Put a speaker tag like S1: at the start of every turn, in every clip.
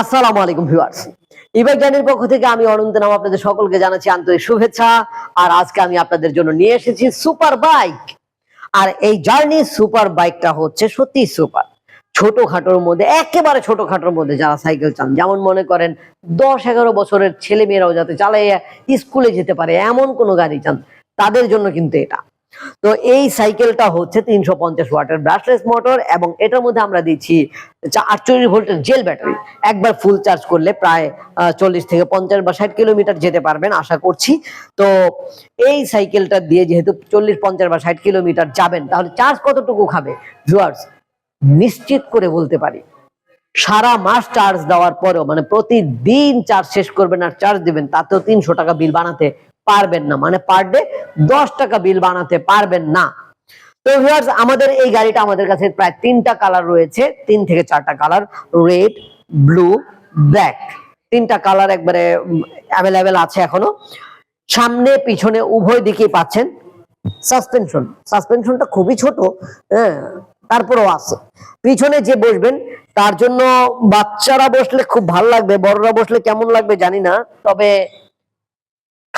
S1: আসসালামু আলাইকুম ভিউয়ার্স। ইবাই জ্ঞানের পক্ষ থেকে আমি অনন্ত নাম আপনাদের সকলকে জানাচ্ছি আন্তরিক শুভেচ্ছা। আর আজকে আমি আপনাদের জন্য নিয়ে এসেছি সুপার বাইক। আর এই জার্নি সুপার বাইকটা হচ্ছে সত্যি সুপার। ছোটখাটোর মধ্যে, একেবারে ছোটখাটোর মধ্যে যারা সাইকেল চান, যেমন মনে করেন দশ এগারো বছরের ছেলে মেয়েরাও যাতে চালাইয়া স্কুলে যেতে পারে, এমন কোনো গাড়ি চান, তাদের জন্য কিন্তু এটা। তো এই সাইকেলটা হচ্ছে তিনশো পঞ্চাশ ওয়াটের ব্রাশলেস মোটর এবং এটার মধ্যে আমরা দিচ্ছি আটচল্লিশ ভোল্টের জেল ব্যাটারি একবার ফুল চার্জ করলে প্রায় চল্লিশ থেকে পঞ্চাশ বা ষাট কিলোমিটার যেতে পারবেন, আশা করছি। তো এই সাইকেলটা দিয়ে যেহেতু চল্লিশ, পঞ্চাশ বা ষাট কিলোমিটার যাবেন, তাহলে চার্জ কতটুকু খাবে? ভিউয়ার্স নিশ্চিত করে বলতে পারি। সারা মাস চার্জ দেওয়ার পরেও মানে প্রতিদিন চার্জ শেষ করবেন আর চার্জ দিবেন, তাতেও তিনশো টাকা বিল বানাতে পারবেন না। মানে পার ডে দশ টাকা বিল বানাতে পারবেন না। তো ভিউয়ার্স আমাদের এই গাড়িটা আমাদের কাছে প্রায় তিনটা কালার রয়েছে। তিন থেকে চারটা কালার রেড ব্লু ব্ল্যাক তিনটা কালার একবারে অ্যাভেলেবেল আছে এখনও। সামনে, পিছনে, উভয় দিকেই পাচ্ছেন সাসপেনশন সাসপেনশনটা খুবই ছোট হ্যাঁ তারপরেও আছে। পিছনে যে বসবেন, তার জন্য বাচ্চারা বসলে খুব ভালো লাগবে, বড়রা বসলে কেমন লাগবে জানি না। তবে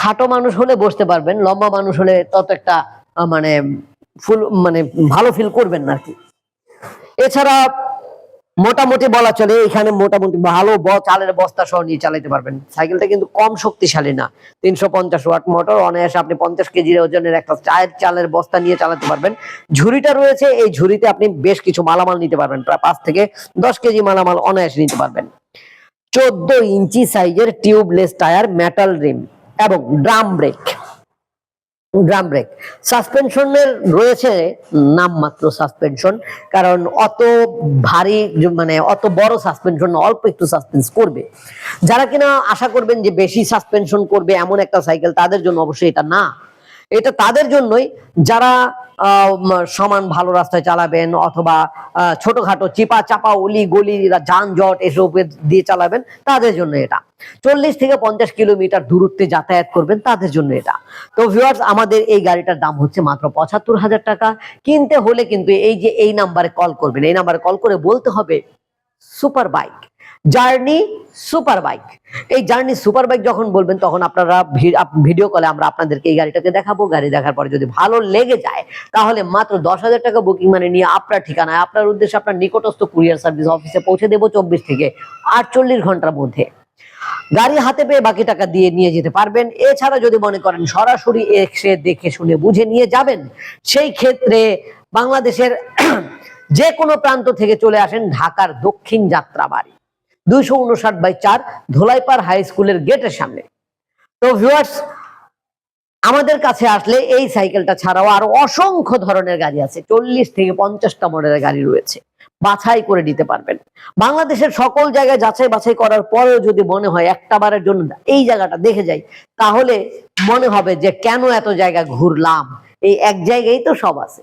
S1: খাটো মানুষ হলে বসতে পারবেন, লম্বা মানুষ হলে তত একটা মানে ফুল মানে ভালো ফিল করবেন না আর কি। এছাড়া মোটামুটি বলা চলে, এখানে মোটামুটি ভালো চালের বস্তা সহ নিয়ে চালাতে পারবেন। সাইকেলটা কিন্তু কম শক্তিশালী না, তিনশো পঞ্চাশ ওয়াট মোটর, অনায়াসে আপনি পঞ্চাশ কেজির ওজনের একটা চায়ের, চালের বস্তা নিয়ে চালাতে পারবেন। ঝুড়িটা রয়েছে, এই ঝুড়িতে আপনি বেশ কিছু মালামাল নিতে পারবেন, প্রায় পাঁচ থেকে দশ কেজি মালামাল অনায়াসে নিতে পারবেন। চোদ্দ ইঞ্চি সাইজের টিউবলেস টায়ার মেটাল রিম এবং ড্রাম ব্রেক। Drum brake. সাসপেনশনের রয়েছে নামমাত্র সাসপেনশন, কারণ অত ভারী মানে অত বড় সাসপেনশন অল্প একটু সাসপেন্স করবে। যারা কিনা আশা করবেন যে বেশি সাসপেনশন করবে এমন একটা সাইকেল, তাদের জন্য অবশ্যই এটা না। এটা তাদের জন্যই যারা সমান ভালো রাস্তায় চালাবেন অথবা ছোটখাটো চিপা চাপা অলি গলি যানজট এসব দিয়ে চালাবেন, তাদের জন্য এটা। চল্লিশ থেকে পঞ্চাশ কিলোমিটার দূরত্বে যাতায়াত করবেন, তাদের জন্য এটা। তো ভিউয়ার্স আমাদের এই গাড়িটার দাম হচ্ছে মাত্র পঁচাত্তর হাজার টাকা। কিনতে হলে কিন্তু এই যে এই নাম্বারে কল করবেন, এই নাম্বারে কল করে বলতে হবে super bike. Journey super bike. এই জার্নি সুপার বাইক যখন বলবেন, তখন আপনারা ভিডিও কলে আমরা আপনাদেরকে এই গাড়িটাকে দেখাবো। গাড়ি দেখার পরে যদি ভালো লেগে যায়, তাহলে মাত্র দশ হাজার টাকা বুকিং মানে নিয়ে আপনার ঠিকানায়, আপনার উদ্দেশ্যে আপনার নিকটস্থ কুরিয়ার সার্ভিস অফিসে পৌঁছে দেবো চব্বিশ থেকে আটচল্লিশ ঘণ্টার মধ্যে। গাড়ি হাতে পেয়ে বাকি টাকা দিয়ে নিয়ে যেতে পারবেন। এছাড়া যদি মনে করেন সরাসরি এসে দেখে শুনে বুঝে নিয়ে যাবেন, সেই ক্ষেত্রে বাংলাদেশের যে কোনো প্রান্ত থেকে চলে আসেন ঢাকার দক্ষিণ যাত্রাবাড়ি। দুইশো উনষাট বাই চার ধোলাইপাড় হাই স্কুলের গেটের সামনে। তো ভিউয়ার্স আমাদের কাছে আসলে এই সাইকেলটা ছাড়াও আরও অসংখ্য ধরনের গাড়ি আছে। চল্লিশ থেকে পঞ্চাশটা মডেলের গাড়ি রয়েছে। বাছাই করে নিতে পারবেন। বাংলাদেশের সকল জায়গায় যাচাই বাছাই করার পরেও যদি মনে হয় একটা বারের জন্য এই জায়গাটা দেখে যাই, তাহলে মনে হবে যে কেন এত জায়গা ঘুরলাম? এই এক জায়গায় তো সব আছে।